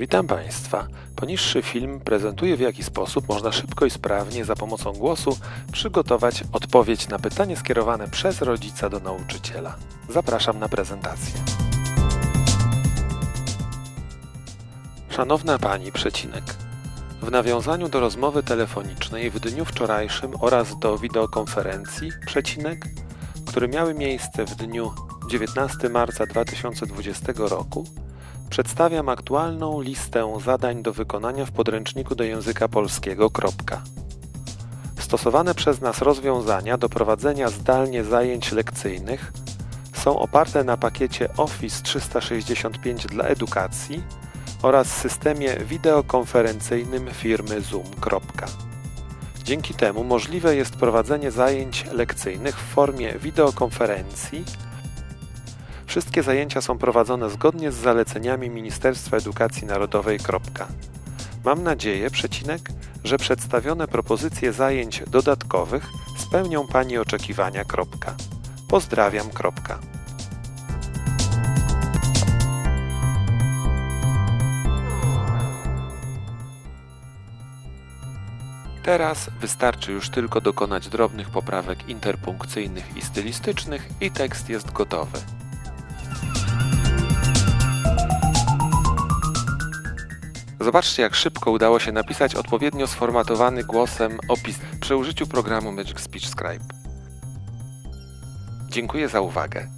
Witam Państwa. Poniższy film prezentuje w jaki sposób można szybko i sprawnie za pomocą głosu przygotować odpowiedź na pytanie skierowane przez rodzica do nauczyciela. Zapraszam na prezentację. Szanowna Pani, przecinek. W nawiązaniu do rozmowy telefonicznej w dniu wczorajszym oraz do wideokonferencji, przecinek, które miały miejsce w dniu 19 marca 2020 roku, przedstawiam aktualną listę zadań do wykonania w podręczniku do języka polskiego. Stosowane przez nas rozwiązania do prowadzenia zdalnie zajęć lekcyjnych są oparte na pakiecie Office 365 dla edukacji oraz systemie wideokonferencyjnym firmy Zoom. Dzięki temu możliwe jest prowadzenie zajęć lekcyjnych w formie wideokonferencji. Wszystkie zajęcia są prowadzone zgodnie z zaleceniami Ministerstwa Edukacji Narodowej. Mam nadzieję, przecinek, że przedstawione propozycje zajęć dodatkowych spełnią Pani oczekiwania. Pozdrawiam. Teraz wystarczy już tylko dokonać drobnych poprawek interpunkcyjnych i stylistycznych i tekst jest gotowy. Zobaczcie, jak szybko udało się napisać odpowiednio sformatowany głosem opis przy użyciu programu Magic Speech Scribe. Dziękuję za uwagę.